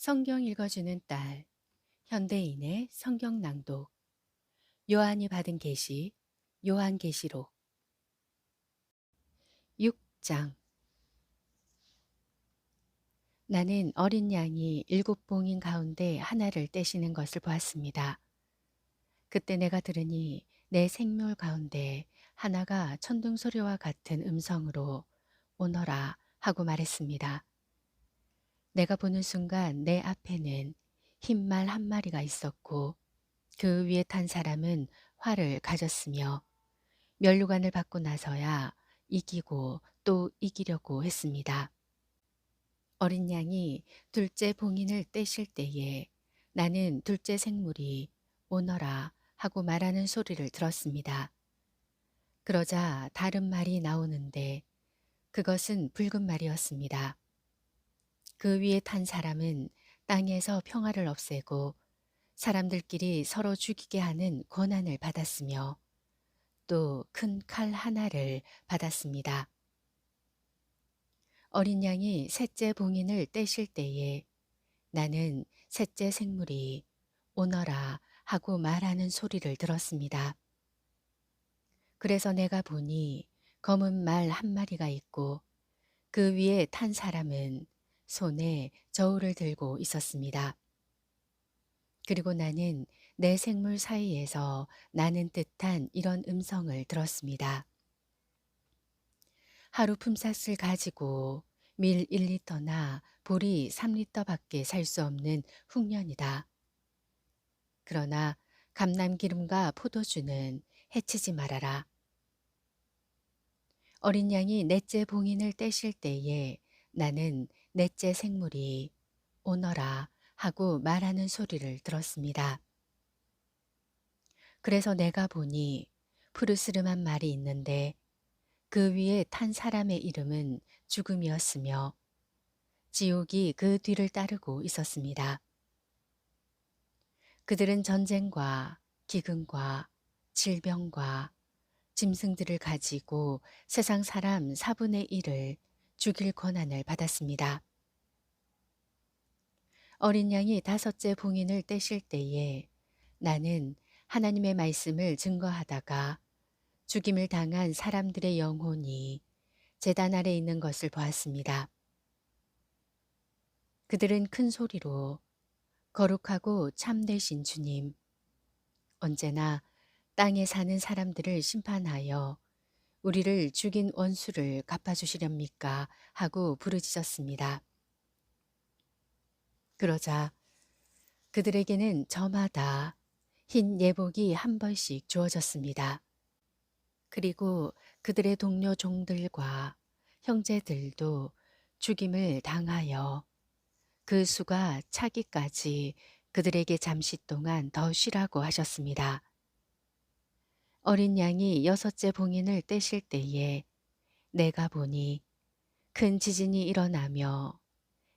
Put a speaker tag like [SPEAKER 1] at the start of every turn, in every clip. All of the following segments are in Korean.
[SPEAKER 1] 성경 읽어주는 딸, 현대인의 성경 낭독, 요한이 받은 계시, 요한 계시록 6장 나는 어린 양이 일곱 봉인 가운데 하나를 떼시는 것을 보았습니다. 그때 내가 들으니 내 생물 가운데 하나가 천둥 소리와 같은 음성으로 오너라 하고 말했습니다. 내가 보는 순간 내 앞에는 흰말 한 마리가 있었고 그 위에 탄 사람은 활을 가졌으며 면류관을 받고 나서야 이기고 또 이기려고 했습니다. 어린 양이 둘째 봉인을 떼실 때에 나는 둘째 생물이 오너라 하고 말하는 소리를 들었습니다. 그러자 다른 말이 나오는데 그것은 붉은 말이었습니다. 그 위에 탄 사람은 땅에서 평화를 없애고 사람들끼리 서로 죽이게 하는 권한을 받았으며 또 큰 칼 하나를 받았습니다. 어린 양이 셋째 봉인을 떼실 때에 나는 셋째 생물이 오너라 하고 말하는 소리를 들었습니다. 그래서 내가 보니 검은 말 한 마리가 있고 그 위에 탄 사람은 손에 저울을 들고 있었습니다. 그리고 나는 내 생물 사이에서 나는 듯한 이런 음성을 들었습니다. 하루 품삯을 가지고 밀 1리터나 보리 3리터밖에 살 수 없는 흉년이다. 그러나 감남기름과 포도주는 해치지 말아라. 어린 양이 넷째 봉인을 떼실 때에 나는 넷째 생물이 오너라 하고 말하는 소리를 들었습니다. 그래서 내가 보니 푸르스름한 말이 있는데 그 위에 탄 사람의 이름은 죽음이었으며 지옥이 그 뒤를 따르고 있었습니다. 그들은 전쟁과 기근과 질병과 짐승들을 가지고 세상 사람 4분의 1을 죽일 권한을 받았습니다. 어린 양이 다섯째 봉인을 떼실 때에 나는 하나님의 말씀을 증거하다가 죽임을 당한 사람들의 영혼이 재단 아래 있는 것을 보았습니다. 그들은 큰 소리로 거룩하고 참되신 주님, 언제나 땅에 사는 사람들을 심판하여 우리를 죽인 원수를 갚아주시렵니까? 하고 부르짖었습니다. 그러자 그들에게는 저마다 흰 예복이 한 벌씩 주어졌습니다. 그리고 그들의 동료 종들과 형제들도 죽임을 당하여 그 수가 차기까지 그들에게 잠시 동안 더 쉬라고 하셨습니다. 어린 양이 여섯째 봉인을 떼실 때에 내가 보니 큰 지진이 일어나며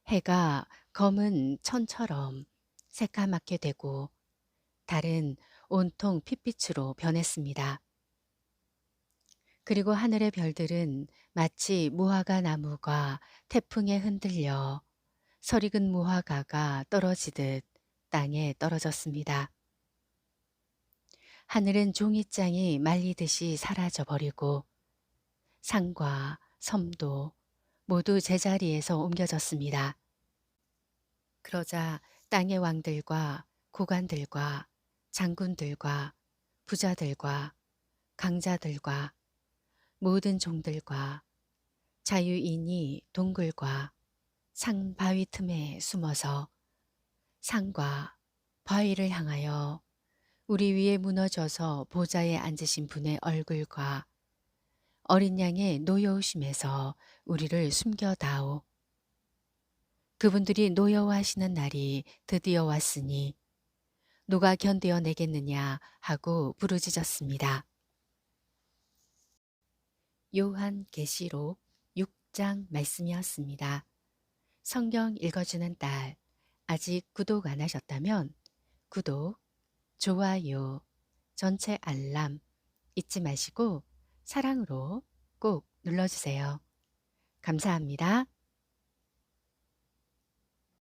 [SPEAKER 1] 해가 검은 천처럼 새까맣게 되고 달은 온통 핏빛으로 변했습니다. 그리고 하늘의 별들은 마치 무화과 나무가 태풍에 흔들려 서리근 무화과가 떨어지듯 땅에 떨어졌습니다. 하늘은 종이장이 말리듯이 사라져 버리고 산과 섬도 모두 제자리에서 옮겨졌습니다. 그러자 땅의 왕들과 고관들과 장군들과 부자들과 강자들과 모든 종들과 자유인이 동굴과 상 바위 틈에 숨어서 상과 바위를 향하여 우리 위에 무너져서 보좌에 앉으신 분의 얼굴과 어린 양의 노여우심에서 우리를 숨겨다오. 그분들이 노여워하시는 날이 드디어 왔으니 누가 견디어 내겠느냐 하고 부르짖었습니다. 요한 계시록 6장 말씀이었습니다. 성경 읽어주는 딸, 아직 구독 안 하셨다면 구독, 좋아요, 전체 알람 잊지 마시고 사랑으로 꼭 눌러주세요. 감사합니다.